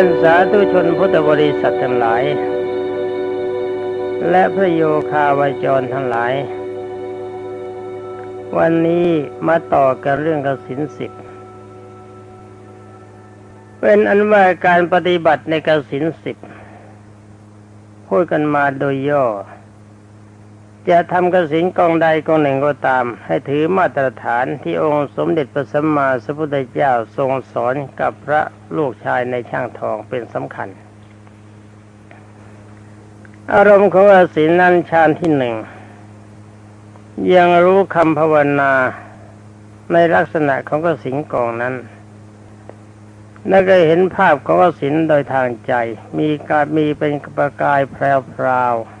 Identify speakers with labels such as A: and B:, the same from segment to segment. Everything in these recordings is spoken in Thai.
A: ท่านสาธุชนพุทธบริษัททั้งหลาย และพระโยคาวาจรทั้งหลาย วันนี้มาต่อกันเรื่องกสินสิบเป็นอันว่าการปฏิบัติในกสินสิบพูดกันมาโดยย่อ จะทำกสินกองใดกองหนึ่งก็ตาม ให้ถือมาตรฐานที่องค์สมเด็จพระสัมมาสัมพุทธเจ้าทรงสอนกับพระลูกชายในช่างทองเป็นสำคัญ อารมณ์ของกสินนั้นฌานที่หนึ่ง ยังรู้คำภาวนาในลักษณะของกสินกองนั้นแล้วก็เห็นภาพของกสินโดยทางใจ มีการมีเป็นประกายแพรวๆ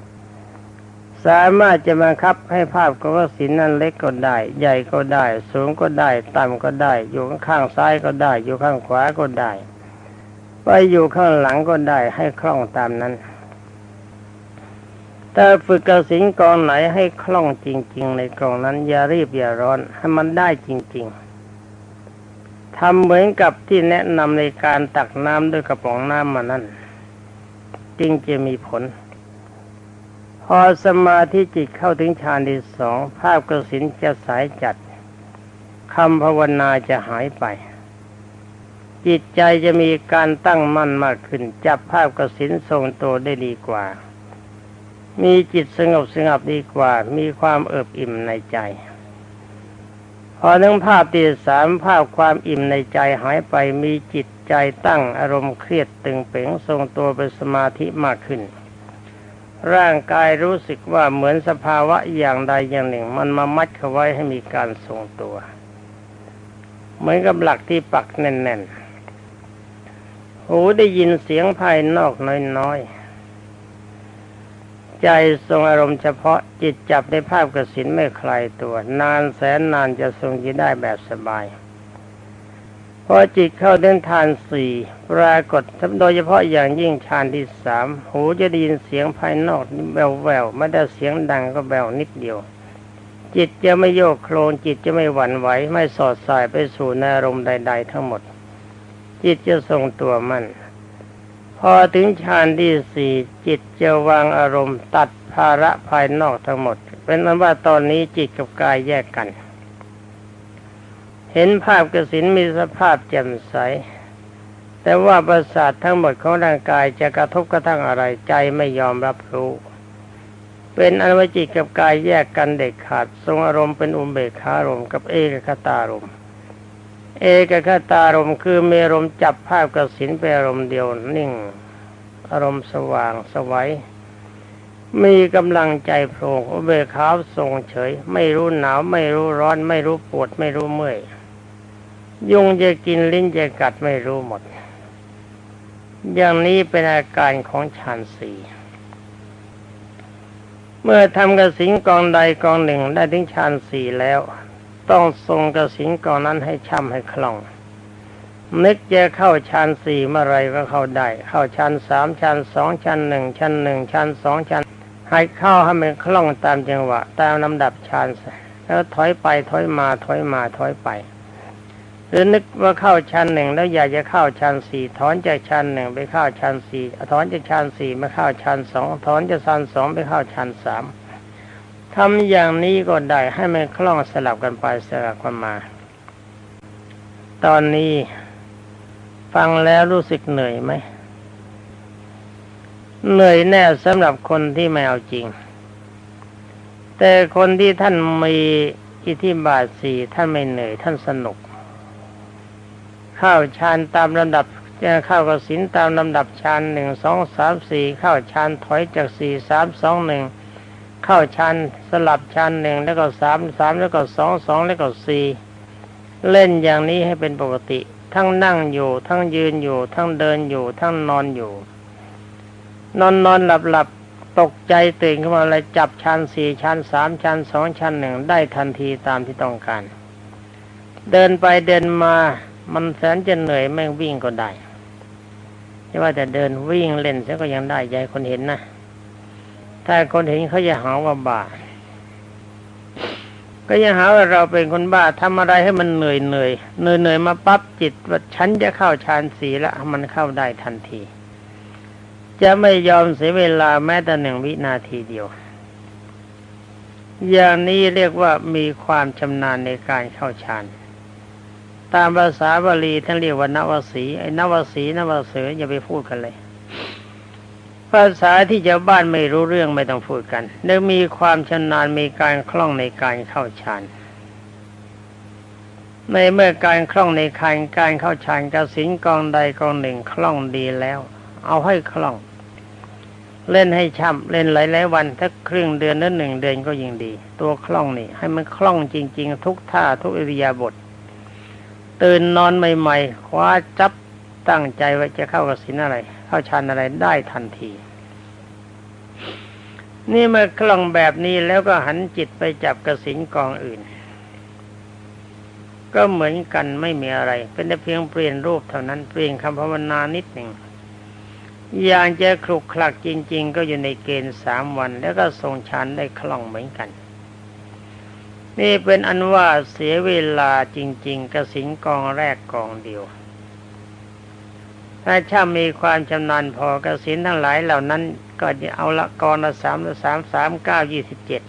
A: สามารถจะบังคับให้ภาพของกสินนั้นเล็กก็ได้ ใหญ่ก็ได้ สูงก็ได้ ต่ำก็ได้ อยู่ข้างซ้ายก็ได้ อยู่ข้างขวาก็ได้ ไปอยู่ข้างหลังก็ได้ ให้คล่องตามนั้น แต่ฝึกกสินกองไหนให้คล่องจริง ๆ ในกองนั้น อย่ารีบอย่าร้อน ให้มันได้จริง ๆทำเหมือนกับที่แนะนำในการตักน้ำด้วยกระป๋องน้ำมานั้นจริงจะมีผล พอสมาธิจิตเข้าถึงฌานที่สองภาพกสินจะสายจัดคำภาวนาจะหายไป จิตใจจะมีการตั้งมั่นมากขึ้น จับภาพกสินทรงตัวได้ดีกว่า มีจิตสงบสงบดีกว่า มีความเอิบอิ่มในใจ พอทั้งภาพที่สามภาพความอิ่มในใจหายไปมีจิตใจตั้งอารมณ์เครียดตึงเป๋งทรงตัวเป็นสมาธิมากขึ้น ร่างกายรู้สึกว่าเหมือนสภาวะอย่างใดอย่างหนึ่ง มันมามัดเขาไว้ให้มีการทรงตัว เหมือนกับหลักที่ปักแน่นๆ หูได้ยินเสียงภายนอกน้อยๆ ใจทรงอารมณ์เฉพาะจิตจับในภาพกสินไม่คลายตัว นานแสนนานจะทรงยินได้แบบสบาย พอจิตเข้าเดินทานสี่ปรากฏโดยเฉพาะอย่างยิ่งฌานที่สามหูจะได้ยินเสียงภายนอกแววแววไม่ได้เสียงดังก็แววนิดเดียว จิตจะไม่โยกโคลนจิตจะไม่หวั่นไหวไม่สอดสายไปสู่อารมณ์ใด ๆ ทั้งหมด จิตจะทรงตัวมั่นพอถึงฌานที่สี่จิตจะวางอารมณ์ตัดภาระภายนอกทั้งหมด เป็นนั้นว่าตอนนี้จิตกับกายแยกกัน เห็นภาพกสินมีสภาพแจ่มใส แต่ว่าประสาททั้งหมดของร่างกายจะกระทบกระทั่งอะไรใจไม่ยอมรับรู้ เป็นอนุจิตกับกายแยกกันเด็ดขาด ทรงอารมณ์เป็นอุเบกขารมณ์กับเอกคตารมณ์เอกคตารมณ์คือเมอารมณ์จับภาพกสินเป็นอารมณ์เดียวนิ่ง อารมณ์สว่างสวัยมีกำลังใจโปร่งอุเบกขาทรงเฉย ไม่รู้หนาว ไม่รู้ร้อน ไม่รู้ปวด ไม่รู้เมื่อย ยุงจะกินลิ้นจะกัดไม่รู้หมด อย่างนี้เป็นอาการของฌานสี่เมื่อทำกสินกองใดกองหนึ่งได้ถึงฌานสี่แล้ว ต้องทรงกสินกองนั้นให้ช่ำให้คล่อง นึกจะเข้าฌานสี่เมื่อไรก็เข้าได้ เข้าฌานสามฌานสองฌานหนึ่งฌานหนึ่งฌานสองฌานให้เข้าให้มันคล่องตามจังหวะ ตามลำดับฌานแล้วถอยไปถอยมาถอยมาถอยไป หรือนึกว่าเข้าชั้นหนึ่งแล้วอยากจะเข้าชั้นสี่ถอนจากชั้นหนึ่งไปเข้าชั้นสี่ถอนจากชั้นสี่มาเข้าชั้นสองถอนจากชั้นสองไปเข้าชั้นสามทำอย่างนี้ก็ได้ให้มันคล่องสลับกันไปสลับกันมา ตอนนี้ฟังแล้วรู้สึกเหนื่อยไหมเหนื่อยแน่สำหรับคนที่ไม่เอาจริง แต่คนที่ท่านมีอิทธิบาทสี่ท่านไม่เหนื่อยท่านสนุก เข้าฌานตามลำดับจะเข้ากสินตามลำดับฌานหนึ่งสองสามสี่เข้าฌานถอยจากสี่สามสองหนึ่งเข้าฌานสลับฌานหนึ่งแล้วก็สามสามแล้วก็สองสองแล้วก็สี่เล่นอย่างนี้ให้เป็นปกติ ทั้งนั่งอยู่ ทั้งยืนอยู่ ทั้งเดินอยู่ ทั้งนอนอยู่ นอนนอนหลับหลับตกใจตื่นขึ้นมาอะไรจับชั้นสี่ชั้นสามชั้นสองชั้นหนึ่งได้ทันทีตามที่ต้องการ เดินไปเดินมา มันแสนจะเหนื่อยแม่งวิ่งก็ได้ไม่ว่าแต่เดินวิ่งเล่นเสียก็ยังได้ใจคนเห็นนะถ้าคนเห็นเขาจะหาว่าบ้า ก็ยังหาว่าเราเป็นคนบ้าทำอะไรให้มันเหนื่อยเหนื่อยเหนื่อยเหนื่อยมาปั๊บจิตว่าฉันจะเข้าฌานสีละมันเข้าได้ทันที จะไม่ยอมเสียเวลาแม้แต่หนึ่งวินาทีเดียว อย่างนี้เรียกว่ามีความชำนาญในการเข้าฌาน ตามภาษาบาลีท่านเรียกว่านวสีไอ้นวสีนวเสืออย่าไปพูดกันเลย ภาษาที่ชาวบ้านไม่รู้เรื่องไม่ต้องพูดกันเนื่องมีความชำนาญมีการคล่องในการเข้าฌานในเมื่อการคล่องในการการเข้าฌานกสินกองใดกองหนึ่งคล่องดีแล้ว เอาให้คล่อง เล่นให้ช่ำเล่นหลายๆวันถ้าครึ่งเดือนหรือหนึ่งเดือนก็ยิ่งดี ตัวคล่องนี่ ให้มันคล่องจริง ๆ ทุกท่าทุกอิริยาบถ ตื่นนอนใหม่ ๆ คว้าจับตั้งใจไว้จะเข้ากสินอะไร เข้าฌานอะไรได้ทันที นี่เมื่อคล่องแบบนี้แล้วก็หันจิตไปจับกสินกองอื่น ก็เหมือนกันไม่มีอะไร เป็นแต่เพียงเปลี่ยนรูปเท่านั้นเปลี่ยนคำภาวนานิดหนึ่งอย่างจะคลุกคลักจริง ๆ ก็อยู่ในเกณฑ์สามวัน แล้วก็ทรงฌานได้คล่องเหมือนกัน นี่เป็นอันว่าเสียเวลาจริง ๆ กระสินกองแรกกองเดียว ถ้าช่างมีความชำนาญพอกระสินทั้งหลายเหล่านั้น ก็จะเอาละกองละสามละสามสามเก้ายี่สิบเจ็ด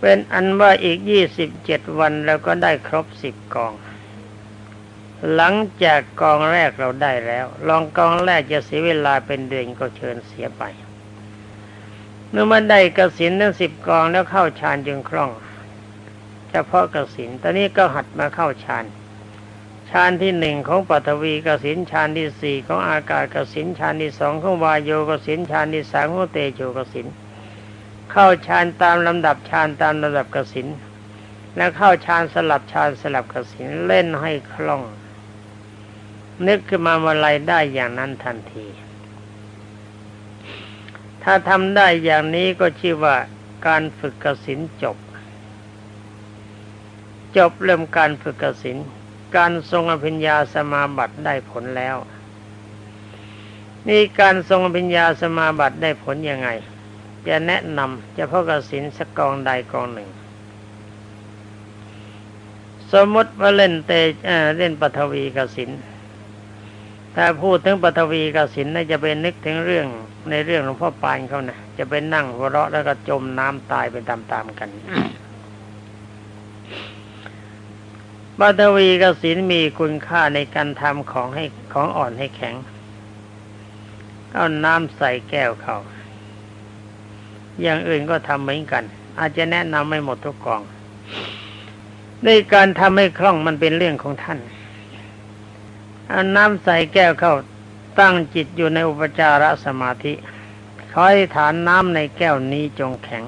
A: เป็นอันว่าอีกยี่สิบเจ็ดวันเราก็ได้ครบสิบกอง หลังจากกองแรกเราได้แล้ว ลองกองแรกจะเสียเวลาเป็นเดือนก็เชิญเสียไป เมื่อมันได้กสินทั้งสิบกองแล้วเข้าฌานจึงคล่อง เฉพาะกสินตอนนี้ก็หัดมาเข้าฌานฌานที่หนึ่งของปัทวีกสินฌานที่สี่ของอากาศกสินฌานที่สองของวายโยกสินฌานที่สามของเตโชกสินเข้าฌานตามลำดับฌานตามลำดับกสินแล้วเข้าฌานสลับฌานสลับกสินเล่นให้คล่อง นึกขึ้นมาเมื่อไรได้อย่างนั้นทันที ถ้าทำได้อย่างนี้ก็ชื่อว่าการฝึกกสินจบ จบเริ่มการฝึกกสินการทรงอภิญญาสมาบัติได้ผลแล้ว นี่การทรงอภิญญาสมาบัติได้ผลยังไง จะแนะนำจะพ่อกสินสักกองใดกองหนึ่ง สมมติว่าเล่นเตเเล่นปฐวีกสินถ้าพูดถึงปฐวีกสินน่าจะเป็นนึกถึงเรื่อง ในเรื่องหลวงพ่อปานเขานะจะเป็นนั่งหัวเราะแล้วก็จมน้ำตายไปตามๆกันปฐวีกสินมีคุณค่าในการทำของให้ของอ่อนให้แข็งเอาน้ำใส่แก้วเขาอย่างอื่นก็ทำเหมือนกัน อาจจะแนะนำไม่หมดทุกกองในการทำให้คล่องมันเป็นเรื่องของท่านเอาน้ำใส่แก้วเข้า ตั้งจิตอยู่ในอุปจารสมาธิขอให้ฐานน้ำในแก้วนี้จงแข็ง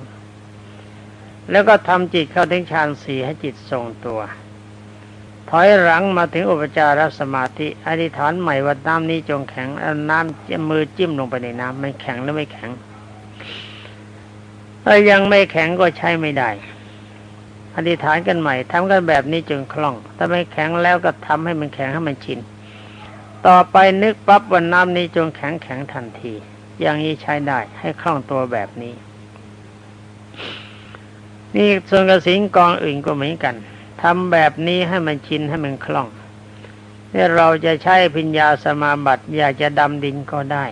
A: แล้วก็ทำจิตเข้าถึงฌานสี่ให้จิตทรงตัว ถอยหลังมาถึงอุปจารสมาธิอธิษฐานใหม่ว่าน้ำนี้จงแข็งน้ำจมือจิ้มลงไปในน้ำมันแข็งหรือไม่แข็งถ้ายังไม่แข็งก็ใช้ไม่ได้ อธิษฐานกันใหม่ทำกันแบบนี้จนคล่อง ถ้าไม่แข็งแล้วก็ทำให้มันแข็งให้มันชิน ต่อไปนึกปั๊บวันน้ำนี้จงแข็งแข็งทันที อย่างนี้ใช้ได้ให้คล่องตัวแบบนี้ นี่ส่วนกระสิงกองอื่นก็เหมือนกันทำแบบนี้ให้มันชินให้มันคล่องนี่เราจะใช้พิญญาสมาบัติ อยากจะดำดินก็ได้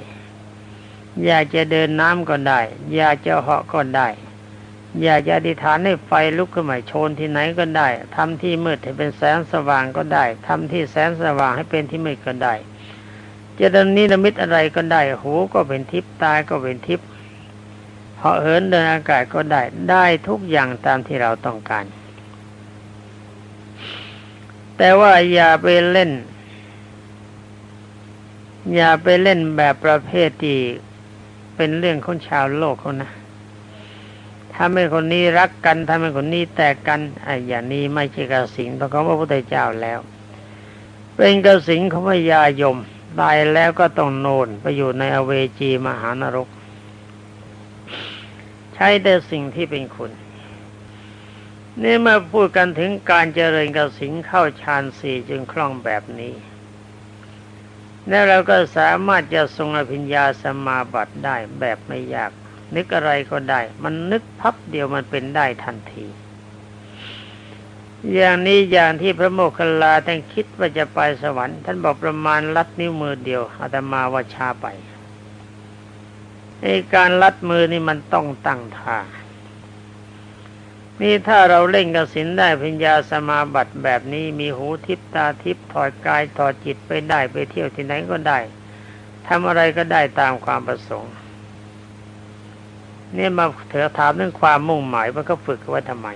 A: อยากจะเดินน้ำก็ได้ อยากจะเหาะก็ได้ อยากจะอธิษฐานให้ไฟลุกขึ้นมาโชนที่ไหนก็ได้ทำที่มืดให้เป็นแสงสว่างก็ได้ทำที่แสงสว่างให้เป็นที่มืดก็ได้จะดำนิรมิตอะไรก็ได้ หูก็เป็นทิพย์ตาก็เป็นทิพย์เหาะเหินเดินอากาศก็ได้ ได้ทุกอย่างตามที่เราต้องการ แต่ว่าอย่าไปเล่น อย่าไปเล่นแบบประเภทที่เป็นเรื่องของชาวโลกเขานะ ถ้าไม่คนนี้รักกันถ้าไม่คนนี้แตกกันไอ้อย่างนี้ไม่ใช่กระสิงของพระพุทธเจ้าแล้ว เป็นกระสิงของพญายมตายแล้วก็ต้องโนนไปอยู่ในอเวจีมหานรก ใช้แต่สิ่งที่เป็นคุณนี่มาพูดกันถึงการเจริญกระสิงเข้าฌานสี่จึงคล่องแบบนี้ แล้วเราก็สามารถจะทรงอภิญญาสมาบัติได้แบบไม่ยาก นึกอะไรก็ได้ มันนึกพับเดียวมันเป็นได้ทันที อย่างนี้อย่างที่พระโมคคัลลาท่านคิดว่าจะไปสวรรค์ ท่านบอกประมาณลัดนิ้วมือเดียวอาตมาว่าช้าไปไอการลัดมือนี่มันต้องตั้งท่านี่ถ้าเราเล่งกสินได้พิญญาสมาบัติแบบนี้มีหูทิพตาทิพถอดกายถอดจิตไปได้ไปเที่ยวที่ไหนก็ได้ทำอะไรก็ได้ตามความประสงค์ เนี่ยมาเถอถามเรื่องความมุ่งหมายว่าเขาฝึกไว้ทำไม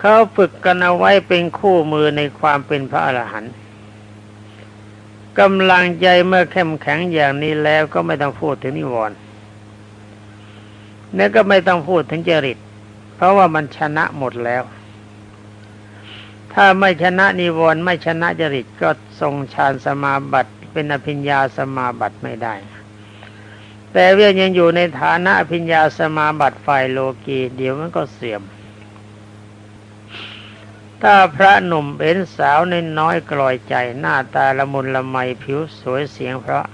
A: เขาฝึกกันเอาไว้เป็นคู่มือในความเป็นพระอรหันต์กำลังใจเมื่อเข้มแข็งอย่างนี้แล้วก็ไม่ต้องพูดถึงนิวรณ์เนี่ยก็ไม่ต้องพูดถึงจริต เพราะว่ามันชนะหมดแล้ว ถ้าไม่ชนะนิวรณ์ไม่ชนะจริตก็ทรงฌานสมาบัติเป็นอภิญญาสมาบัติไม่ได้ แต่เวียยังอยู่ในฐานะอภิญญาสมาบัติฝ่ายโลกีเดี๋ยวมันก็เสื่อม ถ้าพระหนุ่มเป็นสาวในน้อยกลอยใจหน้าตาละมุนละไมผิวสวยเสียงเพราะ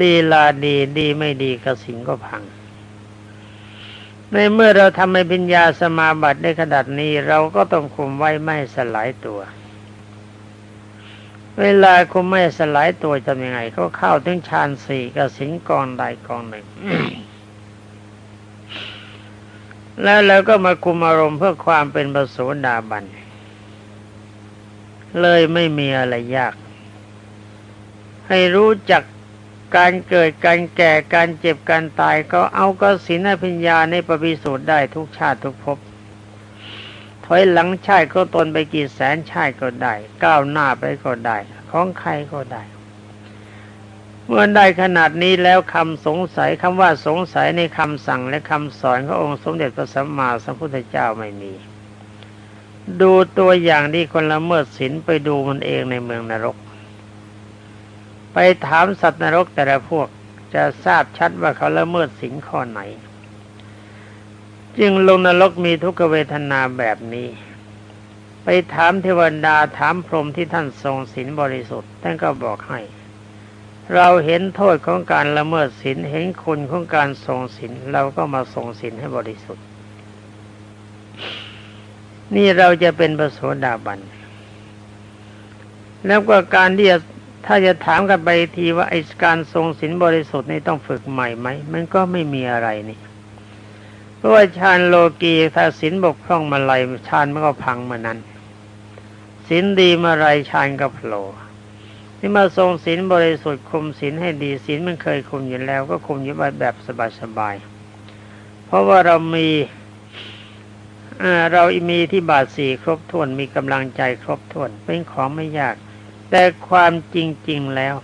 A: ลีลาดีดีไม่ดีกระสินก็พัง ในเมื่อเราทำให้ปัญญาสมาบัติได้ขนาดนี้ เราก็ต้องคุมไว้ไม่สลายตัว เวลาคุมไม่สลายตัวทำยังไงเขาเข้าถึงฌานสี่กระสินกองใดกองหนึ่ง แล้วเราก็มาคุมอารมณ์เพื่อความเป็นประโสดาบัน เลยไม่มีอะไรยาก ให้รู้จักการเกิดการแก่การเจ็บการตาย ก็เอากสินพิญญาในปฏิสูตรได้ทุกชาติทุกภพ ถอยหลังชาติก็ตนไปกี่แสนชาติก็ได้ ก้าวหน้าไปก็ได้ ของใครก็ได้ เมื่อได้ขนาดนี้แล้วคำสงสัยคำว่าสงสัยในคำสั่งและคำสอนขององค์สมเด็จพระสัมมาสัมพุทธเจ้าไม่มี ดูตัวอย่างที่คนละเมิดศีลไปดูมันเองในเมืองนรก ไปถามสัตว์นรกแต่ละพวกจะทราบชัดว่าเขาละเมิดศีลข้อไหน จึงลงนรกมีทุกขเวทนาแบบนี้ ไปถามเทวดาถามพรหมที่ท่านทรงศีลบริสุทธิ์ท่านก็บอกให้ เราเห็นโทษของการละเมิดศีลเห็นคุณของการทรงศีลเราก็มาทรงศีลให้บริสุทธิ์ นี่เราจะเป็นประโสดาบัน แล้วก็การที่จะถ้าจะถามกันไปทีว่าไอ้การทรงศีลบริสุทธิ์นี่ต้องฝึกใหม่ไหมมันก็ไม่มีอะไรนี่ เพราะว่าฌานโลกีถ้าศีลบกพร่องมาไรฌานมันก็พังมานั้นศีลดีมาไรฌานก็โผล่ที่มาทรงศีลบริสุทธิ์คุมศีลให้ดีศีลมันเคยคุมอยู่แล้ว ก็คุมอยู่แบบสบายๆเพราะว่าเรามีเรามีที่บาทสี่ครบถ้วนมีกำลังใจครบถ้วนเป็นของไม่ยาก แต่ความจริง ๆ แล้ว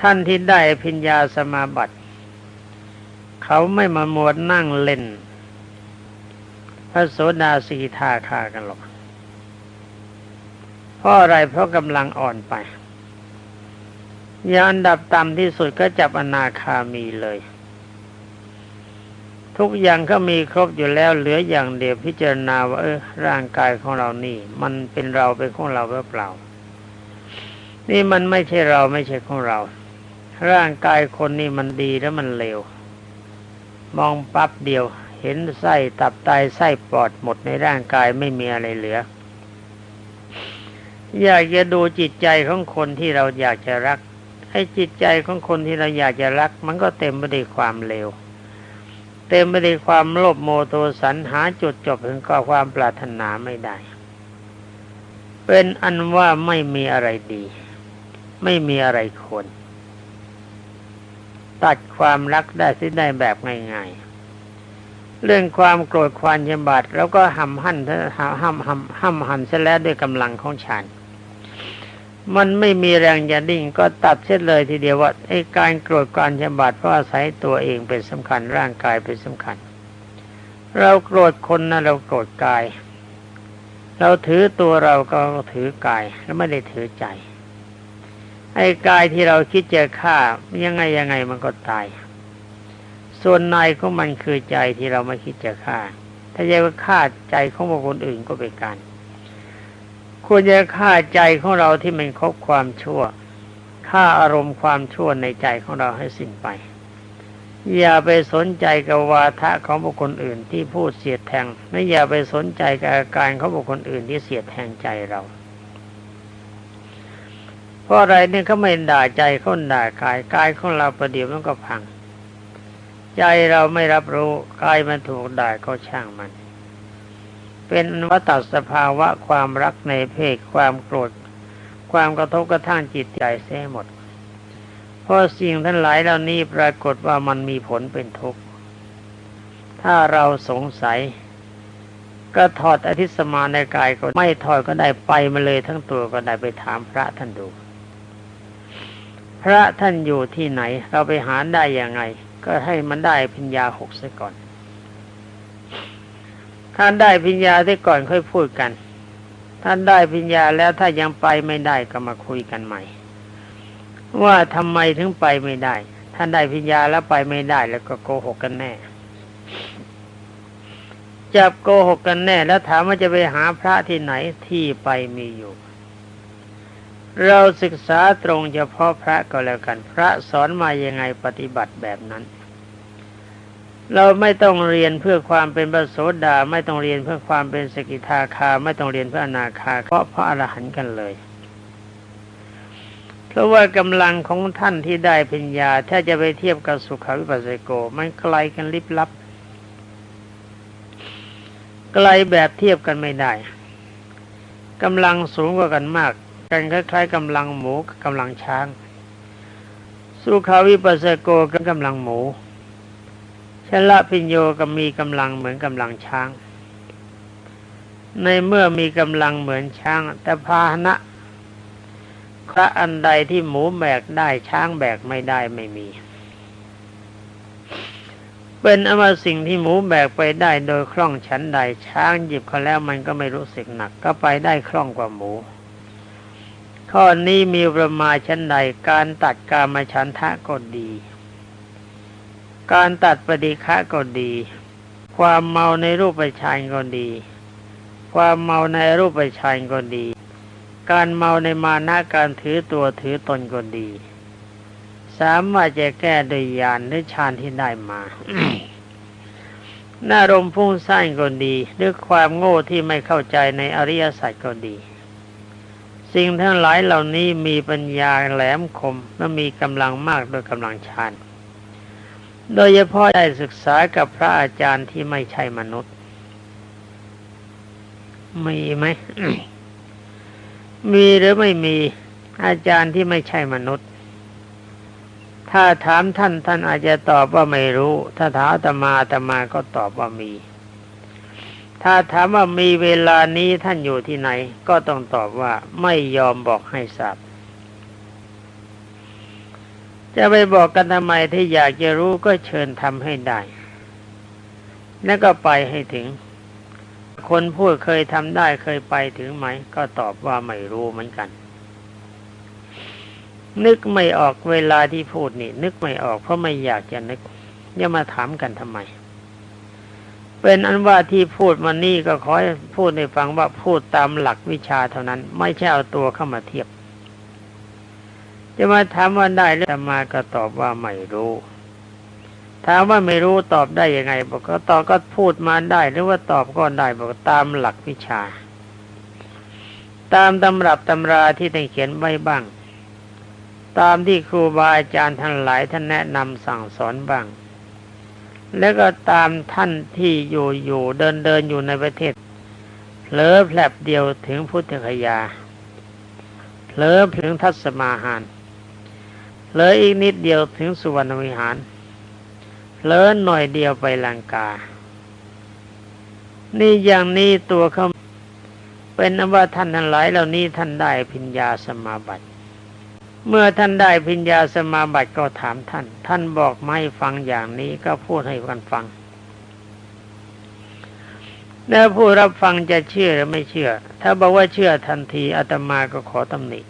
A: ท่านที่ได้พิญญาสมาบัติ เขาไม่มาหมวดนั่งเล่น พระโสดาสีทาคากันหรอกเพราะอะไรเพราะกำลังอ่อนไปยาอันดับต่ำที่สุดก็จับอนาคามีเลย ทุกอย่างก็มีครบอยู่แล้วเหลืออย่างเดียวพิจารณาว่าเออร่างกายของเรานี่ มันเป็นเราเป็นของเราหรือเปล่า นี่มันไม่ใช่เราไม่ใช่ของเรา ร่างกายคนนี่มันดีแล้วมันเลว มองปั๊บเดียว เห็นไส้ตับไตไส้ปอดหมดในร่างกายไม่มีอะไรเหลือ อยากจะดูจิตใจของคนที่เราอยากจะรักให้จิตใจของคนที่เราอยากจะรัก มันก็เต็มไปด้วยความเลวเต็มไปด้วยความโลภโมโทสันหาจุดจบถึงก็ความปรารถนาไม่ได้ เป็นอันว่าไม่มีอะไรดี ไม่มีอะไรควร ตัดความรักได้ที่ได้แบบง่ายๆ เรื่องความโกรธความยำบาดแล้วก็ห้ำหั่นห้ำห้ำห้ำห้ำหันเสียแล้วด้วยกำลังของฌานมันไม่มีแรงจะดิ่งก็ตัดเสียเลยทีเดียวว่าไอ้การโกรธการยำบาดเพราะอาศัยตัวเองเป็นสำคัญร่างกายเป็นสำคัญ เราโกรธคนนะเราโกรธกาย เราถือตัวเราก็ถือกายแล้วไม่ได้ถือใจ ไอ้กายที่เราคิดจะฆ่ายังไงยังไงมันก็ตาย ส่วนในของมันคือใจที่เราไม่คิดจะฆ่า ถ้าจะฆ่าใจของบุคคลอื่นก็เป็นการควรจะฆ่าใจของเราที่มันครบความชั่วฆฆ่าอารมณ์ความชั่วในใจของเราให้สิ้นไป อย่าไปสนใจกับวาทะของบุคคลอื่นที่พูดเสียดแทงไม่อย่าไปสนใจกับอาการของบุคคลอื่นที่เสียดแทงใจเรา เพราะอะไรเนี่ยเขาไม่ด่าใจเขาด่ากายกายของเราประเดี๋ยวมันก็พัง ใจเราไม่รับรู้กายมันถูกด่าก็ช่างมัน เป็นวัฏสภาวะความรักในเพศความโกรธ ความกระทบกระทั่งจิตใจเสียหมดเพราะสิ่งทั้งหลายเหล่านี้ปรากฏว่ามันมีผลเป็นทุกข์ ถ้าเราสงสัย ก็ถอดอธิสมาในกายก็ไม่ถอดก็ได้ไปมาเลยทั้งตัวก็ได้ไปถามพระท่านดู พระท่านอยู่ที่ไหน เราไปหาได้ยังไง ก็ให้มันได้พิญญาหกซะก่อนท่านได้พิญญาที่ก่อนค่อยพูดกันท่านได้พิญญาแล้วถ้ายังไปไม่ได้ก็มาคุยกันใหม่ ว่าทำไมถึงไปไม่ได้ท่านได้พิญญาแล้วไปไม่ได้แล้วก็โกหกกันแน่จับโกหกกันแน่ แล้วถามว่าจะไปหาพระที่ไหนที่ไปมีอยู่ เราศึกษาตรงเฉพาะพระก็แล้วกัน พระสอนมายังไงปฏิบัติแบบนั้น เราไม่ต้องเรียนเพื่อความเป็นพระโสดาไม่ต้องเรียนเพื่อความเป็นสกิทาคา ไม่ต้องเรียนเพื่ออนาคาเพราะพระอรหันต์กันเลย เพราะว่ากำลังของท่านที่ได้ปัญญา ถ้าจะไปเทียบกับสุขวิปัสสโกมันไกลกันลิบลับ ไกลแบบเทียบกันไม่ได้กำลังสูงกว่ากันมาก กันคล้ายๆกำลังหมูกำลังช้าง สุขาวิปัสสโกก็กำลังหมูชละพิญโยก็มีกำลังเหมือนกำลังช้าง ในเมื่อมีกำลังเหมือนช้าง แต่พาหนะพระอันใดที่หมูแบกได้ช้างแบกไม่ได้ไม่มี เป็นอมาสิ่งที่หมูแบกไปได้โดยคล่องชั้นใดช้างหยิบเขาแล้วมันก็ไม่รู้สึกหนัก ก็ไปได้คล่องกว่าหมู ข้อนี้มีประมาณชั้นใดการตัดกามาฉันทะก็ดี การตัดปฏิฆะก็ดี ความเมาในรูปฌานก็ดี ความเมาในรูปฌานก็ดี การเมาในมานะการถือตัวถือตนก็ดี สามารถจะแก้โดยญาณหรือฌานที่ได้มาหน้ารมพุ่งสร้างก็ดีหรือความโง่ที่ไม่เข้าใจในอริยสัจก็ดี สิ่งทั้งหลายเหล่านี้มีปัญญาแหลมคมและมีกำลังมากโดยกำลังฌานโดยเฉพาะได้ศึกษากับพระอาจารย์ที่ไม่ใช่มนุษย์ มีไหม มีหรือไม่มีอาจารย์ที่ไม่ใช่มนุษย์ ถ้าถามท่านท่านอาจจะตอบว่าไม่รู้ ถ้าถามตมาตมาก็ตอบว่ามี ถ้าถามว่ามีเวลานี้ท่านอยู่ที่ไหน ก็ต้องตอบว่าไม่ยอมบอกให้ทราบจะไปบอกกันทำไมที่อยากจะรู้ก็เชิญทำให้ได้ แล้วก็ไปให้ถึง คนพูดเคยทำได้เคยไปถึงไหม ก็ตอบว่าไม่รู้เหมือนกัน นึกไม่ออกเวลาที่พูดนี่ นึกไม่ออกเพราะไม่อยากจะนึกอย่ามาถามกันทำไม เป็นอันว่าที่พูดมานี่ก็ขอให้พูดในฟังว่าพูดตามหลักวิชาเท่านั้น ไม่ใช่เอาตัวเข้ามาเทียบ จะมาถามว่าได้หรือธรรมาก็ตอบว่าไม่รู้ถามว่าไม่รู้ตอบได้ยังไงบอกก็ตอบก็พูดมาได้ หรือว่าตอบก็ได้บอกตามหลักวิชา ตามตำรับตำราที่ได้เขียนไว้บ้าง ตามที่ครูบาอาจารย์ท่านหลายท่านแนะนำสั่งสอนบ้าง แล้วก็ตามท่านที่อยู่อยู่เดินเดินอยู่ในประเทศเผลอแผลบเดียวถึงพุทธคยาเผลอถึงทัศมาหารเผลออีกนิดเดียวถึงสุวรรณวิหารเผลอหน่อยเดียวไปลังกา นี่อย่างนี้ตัวเขาเป็นนว่าท่านทั้งหลายเหล่านี้ท่านได้พิญญาสมาบัติ เมื่อท่านได้พิญญาสมาบัติก็ถามท่าน ท่านบอกไม่ฟังอย่างนี้ก็พูดให้กันฟัง แล้วผู้รับฟังจะเชื่อหรือไม่เชื่อ ถ้าบอกว่าเชื่อทันทีอาตมาก็ขอตำหนิ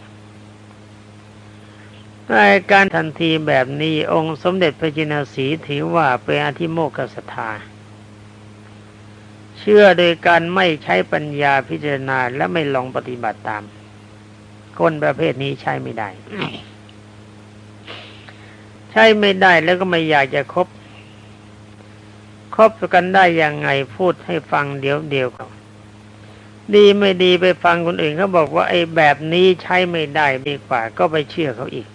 A: ในการทันทีแบบนี้องค์สมเด็จพระจินสีถือว่าเป็นอธิโมกขศรัทธา เชื่อโดยการไม่ใช้ปัญญาพิจารณาและไม่ลองปฏิบัติตาม คนประเภทนี้ใช้ไม่ได้
B: ใช้ไม่ได้แล้วก็ไม่อยากจะคบ คบกันได้ยังไงพูดให้ฟังเดี๋ยวเดียวกันดีไม่ดีไปฟังคนอื่นเขาบอกว่าไอ้แบบนี้ใช้ไม่ได้ดีกว่า ก็ไปเชื่อเขาอีก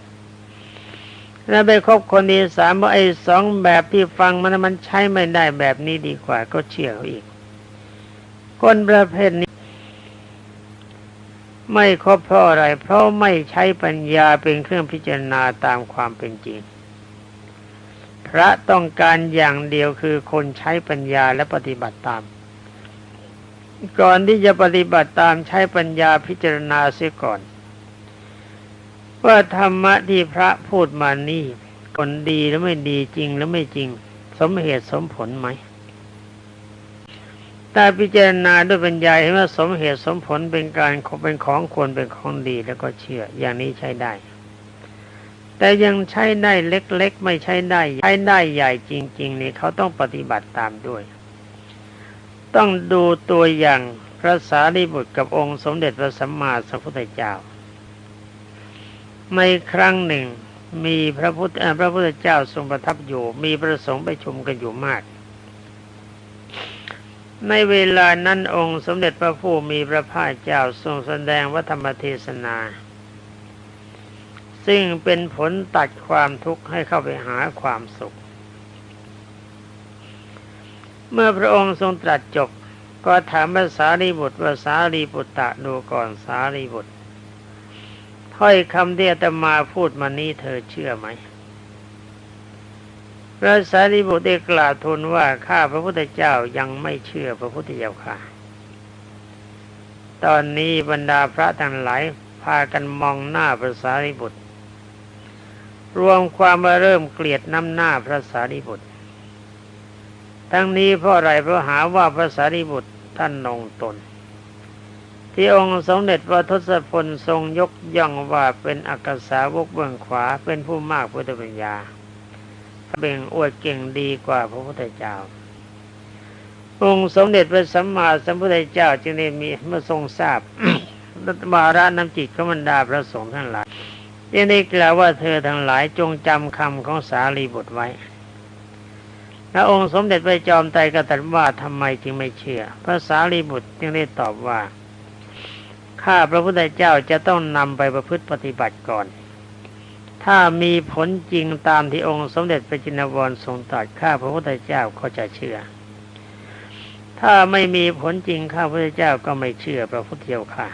B: แล้วไปคบคนที่สามว่าไอ้สองแบบที่ฟังมันมันใช้ไม่ได้แบบนี้ดีกว่า ก็เชื่อเขาอีก คนประเภทนี้ ไม่ครบเพราะอะไร เพราะไม่ใช้ปัญญาเป็นเครื่องพิจารณาตามความเป็นจริง พระต้องการอย่างเดียวคือคนใช้ปัญญาและปฏิบัติตาม ก่อนที่จะปฏิบัติตามใช้ปัญญาพิจารณาเสียก่อน ว่าธรรมะที่พระพูดมานี่คนดีหรือไม่ดีจริงหรือไม่จริง สมเหตุสมผลไหม แต่พิจารณาด้วยปัญญาเห็นว่าสมเหตุสมผลเป็นการเป็นของควรเป็นของดีแล้วก็เชื่อ อย่างนี้ใช้ได้ แต่ยังใช้ได้เล็กๆ ไม่ใช้ได้ใช้ได้ใหญ่จริง ๆ นี่เขาต้องปฏิบัติตามด้วย ต้องดูตัวอย่างพระสารีบุตรกับองค์สมเด็จพระสัมมาสัมพุทธเจ้า ในครั้งหนึ่งมีพระพุทธพระพุทธเจ้าทรงประทับอยู่ มีประสงค์ไปชมกันอยู่มาก ในเวลานั้นองค์สมเด็จพระผู้มีพระภาคเจ้าทรงแสดงวัธรรมเทศนา ซึ่งเป็นผลตัดความทุกข์ให้เข้าไปหาความสุข เมื่อพระองค์ทรงตรัสจบ ก็ถามพระสารีบุตรว่าสารีบุตรตะดูก่อนสารีบุตรถ้อยคำที่อาตมาพูดมานี้เธอเชื่อไหม พระสารีบุตรได้กล่าวทูลว่าข้าพระพุทธเจ้ายังไม่เชื่อพระพุทธเจ้าค่ะ ตอนนี้บรรดาพระทั้งหลายพากันมองหน้าพระสารีบุตร รวมความมาเริ่มเกลียดน้ำหน้าพระสารีบุตร ทั้งนี้เพราะอะไรเพราะหาว่าพระสารีบุตรท่านนงตน ที่องค์สมเด็จพระทศพลทรงยกย่องว่าเป็นอักษาวกเบื้องขวาเป็นผู้มากพุทธปัญญา เบ่งอวดเก่งดีกว่าพระพุทธเจ้า องค์สมเด็จพระสัมมาสัมพุทธเจ้าจึงได้มีเมื่อทรงทราบรัตบาระน้ำจิตขมันดาพระสงฆ์ทั้งหลายจึงได้กล่าวว่าเธอทั้งหลายจงจำคำของสารีบุตรไว้แล้วองค์สมเด็จพระจอมไตรก็ตรัสว่าทำไมจึงไม่เชื่อพระสารีบุตรจึงได้ตอบว่าข้าพระพุทธเจ้าจะต้องนำไปประพฤติปฏิบัติก่อน ถ้ามีผลจริงตามที่องค์สมเด็จพระจินวรทรงตรัสข้าพระพุทธเจ้าก็จะเชื่อ ถ้าไม่มีผลจริงข้าพระพุทธเจ้าก็ไม่เชื่อพระพุทธเจ้าค่ะ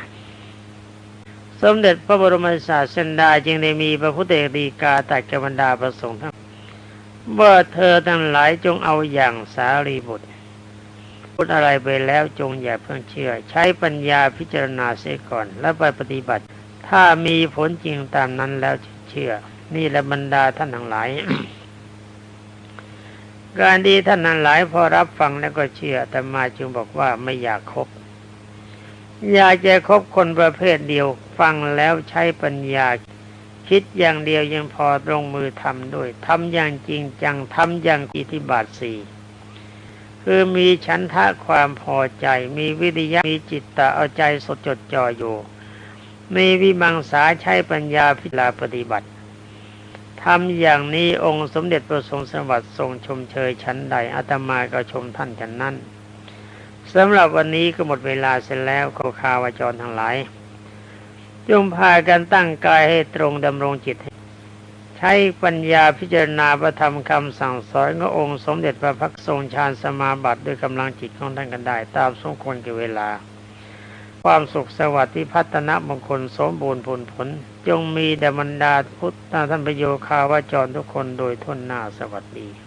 B: สมเด็จพระบรมศาสดาจึงได้มีพระพุทธดีกาตรัสกับบรรดาประสงค์ทั้งว่าเธอทั้งหลายจงเอาอย่างสารีบุตรพูดอะไรไปแล้วจงอย่าเพิ่งเชื่อ ใช้ปัญญาพิจารณาเสียก่อน แล้วไปปฏิบัติ ถ้ามีผลจริงตามนั้นแล้ว ชื่อ นี่แหละบรรดาท่านทั้งหลาย การดีท่านทั้งหลายพอรับฟังแล้วก็เชื่อแต่มาจึงบอกว่าไม่อยากคบ อยากจะคบคนประเภทเดียวฟังแล้วใช้ปัญญาคิดอย่างเดียวยังพอลงมือทำด้วยทำอย่างจริงจังทำอย่างอิทธิบาทสี่คือมีฉันทะความพอใจ มีวิริยะมีจิตตะเอาใจสดจดจ่ออยู่ มีวิมังสาใช้ปัญญาพิจาปฏิบัติทำอย่างนี้องค์สมเด็จพระทรงสวัสดิ์ทรงชมเชยชั้นใดอาตมาก็ชมท่านฉันนั้นสำหรับวันนี้ก็หมดเวลาเสร็จแล้วขอข่าวจรทั้งหลายจงพากันตั้งกายให้ตรงดำรงจิต ใช้ปัญญาพิจารณาประธรรมคำสั่งสอนขององค์สมเด็จพระพักทรงฌานสมาบัติด้วยกำลังจิตของท่านกันได้ ตามสมควรแก่เวลา ความสุขสวัสดิ์ที่พัฒนามงคลสมบูรณ์ผลผล จงมีแด่บรรดาพุทธท่านประโยคาวาจรทุกคนโดยทุนหน้าสวัสดี